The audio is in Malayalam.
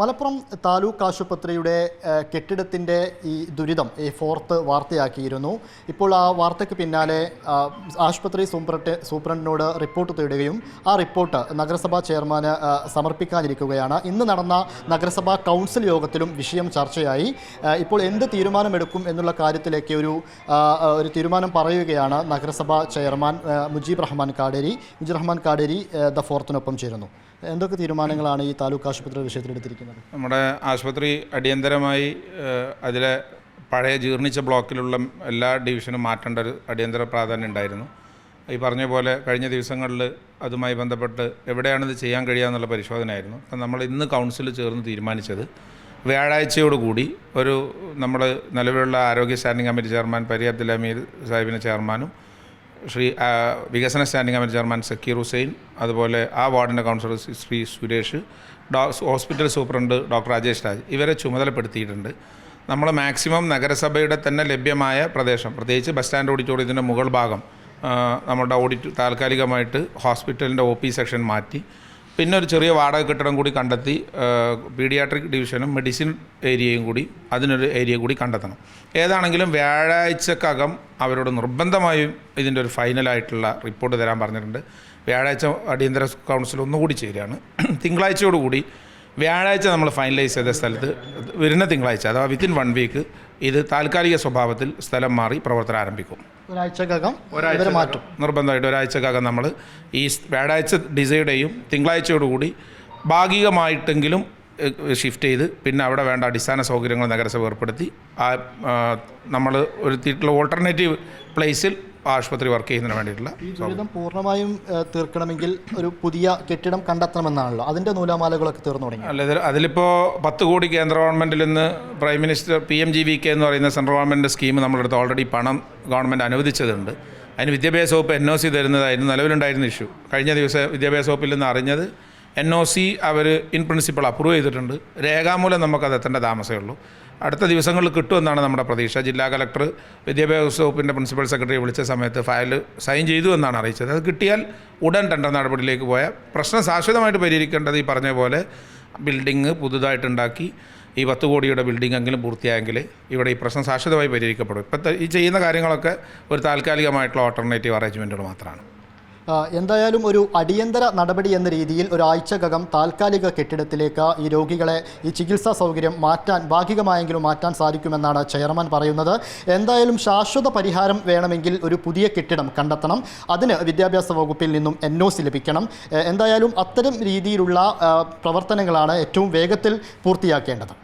മലപ്പുറം താലൂക്ക് ആശുപത്രിയുടെ കെട്ടിടത്തിന്റെ ഈ ദുരിതം ഈ ഫോർത്ത് വാർത്തയാക്കിയിരുന്നു. ഇപ്പോൾ ആ വാർത്തയ്ക്ക് പിന്നാലെ ആശുപത്രി സൂപ്രണ്ട് സൂപ്രണ്ടിനോട് റിപ്പോർട്ട് തേടുകയും ആ റിപ്പോർട്ട് നഗരസഭാ ചെയർമാന് സമർപ്പിക്കാനിരിക്കുകയാണ്. ഇന്ന് നടന്ന നഗരസഭാ കൗൺസിൽ യോഗത്തിലും വിഷയം ചർച്ചയായി. ഇപ്പോൾ എന്ത് തീരുമാനമെടുക്കും എന്നുള്ള കാര്യത്തിലേക്ക് ഒരു ഒരു തീരുമാനം പറയുകയാണ് നഗരസഭാ ചെയർമാൻ മുജീബ് റഹ്മാൻ കാടേരി. മുജീബ് റഹ്മാൻ കാടേരി ദ ഫോർത്തിനൊപ്പം ചേരുന്നു. എന്തൊക്കെ തീരുമാനങ്ങളാണ് ഈ താലൂക്ക് ആശുപത്രി വിഷയത്തിൽ എടുത്തിരിക്കുന്നത്? നമ്മുടെ ആശുപത്രി അടിയന്തരമായി അതിലെ പഴയ ജീർണിച്ച ബ്ലോക്കിലുള്ള എല്ലാ ഡിവിഷനും മാറ്റേണ്ട ഒരു അടിയന്തര പ്രാധാന്യം ഉണ്ടായിരുന്നു. ഈ പറഞ്ഞ പോലെ കഴിഞ്ഞ ദിവസങ്ങളിൽ അതുമായി ബന്ധപ്പെട്ട് എവിടെയാണിത് ചെയ്യാൻ കഴിയുക എന്നുള്ള പരിശോധനയായിരുന്നു. അപ്പം നമ്മൾ ഇന്ന് കൗൺസിൽ ചേർന്ന് തീരുമാനിച്ചത് വ്യാഴാഴ്ചയോടുകൂടി ഒരു നമ്മൾ നിലവിലുള്ള ആരോഗ്യ സ്റ്റാൻഡിംഗ് കമ്മിറ്റി ചെയർമാൻ പരി അബ്ദുൽ അമീർ സാഹിബിന്റെ ചെയർമാനും ശ്രീ വികസന standing committee chairman Zakir Hussain അതുപോലെ ആ വാർഡിന്റെ കൗൺസിലർ ശ്രീ- സുരേഷ് ഡോ hospital superintendent doctor Rajesh Raj ഇവരെ ചുമതലപ്പെടുത്തിയിട്ടുണ്ട്. നമ്മൾ മാക്സിമം നഗരസഭയുടെ തന്നെ ലഭ്യമായ പ്രദേശം പ്രത്യേകിച്ച് ബസ് സ്റ്റാൻഡ് ഓഡിറ്റോറിയത്തിന്റെ മുകൾ ഭാഗം നമ്മുടെ ഓഡിറ്റ് താൽക്കാലികമായിട്ട് ഹോസ്പിറ്റലിന്റെ ഒ പി സെക്ഷൻ മാറ്റി പിന്നെ ഒരു ചെറിയ വാടക കെട്ടിടം കൂടി കണ്ടെത്തി പീഡിയാട്രിക് ഡിവിഷനും മെഡിസിൻ ഏരിയയും കൂടി അതിനൊരു ഏരിയ കൂടി കണ്ടെത്തണം. ഏതാണെങ്കിലും വ്യാഴാഴ്ചക്കകം അവരോട് നിർബന്ധമായും ഇതിന്റെ ഒരു ഫൈനലായിട്ടുള്ള റിപ്പോർട്ട് തരാൻ പറഞ്ഞിട്ടുണ്ട്. വ്യാഴാഴ്ച അടിയന്തര കൗൺസിൽ ഒന്നുകൂടി ചേരുകയാണ്. തിങ്കളാഴ്ചയോടുകൂടി വ്യാഴാഴ്ച നമ്മൾ ഫൈനലൈസ് ചെയ്ത സ്ഥലത്ത് വരുന്ന തിങ്കളാഴ്ച അഥവാ വിത്തിൻ വൺ വീക്ക് ഇത് താൽക്കാലിക സ്വഭാവത്തിൽ സ്ഥലം മാറി പ്രവർത്തനം ആരംഭിക്കും. ഒരാഴ്ചക്കകം ഒരാഴ്ച മാറ്റും. നിർബന്ധമായിട്ട് ഒരാഴ്ചക്കകം നമ്മൾ ഈ വ്യാഴാഴ്ച ഡിസൈഡേയും തിങ്കളാഴ്ചയോടുകൂടി ഭാഗികമായിട്ടെങ്കിലും ഷിഫ്റ്റ് ചെയ്ത് പിന്നെ അവിടെ വേണ്ട അടിസ്ഥാന സൗകര്യങ്ങൾ നഗരസഭ ഏർപ്പെടുത്തി ആ നമ്മൾ ഒരു തീട്ടിലുള്ള ഓൾട്ടർനേറ്റീവ് പ്ലേസിൽ ആശുപത്രി വർക്ക് ചെയ്യുന്നതിന് വേണ്ടിയിട്ടുള്ള ഈ ദുരിതം പൂർണമായും തീർക്കണമെങ്കിൽ ഒരു പുതിയ കെട്ടിടം കണ്ടെത്തണമെന്നാണല്ലോ. അതിന്റെ നൂലാമാലകളൊക്കെ തീർന്നു തുടങ്ങി. അല്ല ഇതിൽ അതിലിപ്പോൾ പത്ത് കോടി കേന്ദ്ര ഗവൺമെന്റിൽ നിന്ന് prime minister P M G V K എന്ന് പറയുന്ന സെൻട്രൽ ഗവൺമെന്റിന്റെ സ്കീം നമ്മുടെ അടുത്ത് ഓൾറെഡി പണം ഗവൺമെന്റ് അനുവദിച്ചതുണ്ട്. അതിന് വിദ്യാഭ്യാസ വകുപ്പ് എൻ ഒ സി തരുന്നതായിരുന്നു നിലവിലുണ്ടായിരുന്ന ഇഷ്യൂ കഴിഞ്ഞ ദിവസം വിദ്യാഭ്യാസ വകുപ്പിൽ നിന്ന് അറിഞ്ഞത് എൻ ഒ സി അവർ ഇൻ പ്രിൻസിപ്പൾ അപ്രൂവ് ചെയ്തിട്ടുണ്ട്. രേഖാമൂലം നമുക്കത് എത്തേണ്ട താമസമേ ഉള്ളൂ. അടുത്ത ദിവസങ്ങളിൽ കിട്ടുമെന്നാണ് നമ്മുടെ പ്രതീക്ഷ. ജില്ലാ കലക്ടർ വിദ്യാഭ്യാസ വകുപ്പിന്റെ പ്രിൻസിപ്പൽ സെക്രട്ടറി വിളിച്ച സമയത്ത് ഫയൽ സൈൻ ചെയ്തു എന്നാണ് അറിയിച്ചത്. അത് കിട്ടിയാൽ ഉടൻ ടെൻഡർ നടപടിയിലേക്ക് പോയ പ്രശ്നം ശാശ്വതമായിട്ട് പരിഹരിക്കേണ്ടത് ഈ പറഞ്ഞ പോലെ ബിൽഡിങ് പുതുതായിട്ടുണ്ടാക്കി ഈ പത്ത് കോടിയുടെ ബിൽഡിംഗ് എങ്കിലും പൂർത്തിയായെങ്കിൽ ഇവിടെ ഈ പ്രശ്നം ശാശ്വതമായി പരിഹരിക്കപ്പെടും. ഇപ്പോഴത്തെ ഈ ചെയ്യുന്ന കാര്യങ്ങളൊക്കെ ഒരു താൽക്കാലികമായിട്ടുള്ള ഓൾട്ടർനേറ്റീവ് അറേഞ്ച്മെന്റുകൾ മാത്രമാണ്. എന്തായാലും ഒരു അടിയന്തര നടപടി എന്ന രീതിയിൽ ഒരാഴ്ചക്കകം താൽക്കാലിക കെട്ടിടത്തിലേക്ക് ഈ രോഗികളെ ഈ ചികിത്സാ സൗകര്യം മാറ്റാൻ ഭാഗികമായെങ്കിലും മാറ്റാൻ സാധിക്കുമെന്നാണ് ചെയർമാൻ പറയുന്നത്. എന്തായാലും ശാശ്വത പരിഹാരം വേണമെങ്കിൽ ഒരു പുതിയ കെട്ടിടം കണ്ടെത്തണം. അതിന് വിദ്യാഭ്യാസ വകുപ്പിൽ നിന്നും എൻ ഒ സി ലഭിക്കണം. എന്തായാലും അത്തരം രീതിയിലുള്ള പ്രവർത്തനങ്ങളാണ് ഏറ്റവും വേഗത്തിൽ പൂർത്തിയാക്കേണ്ടത്.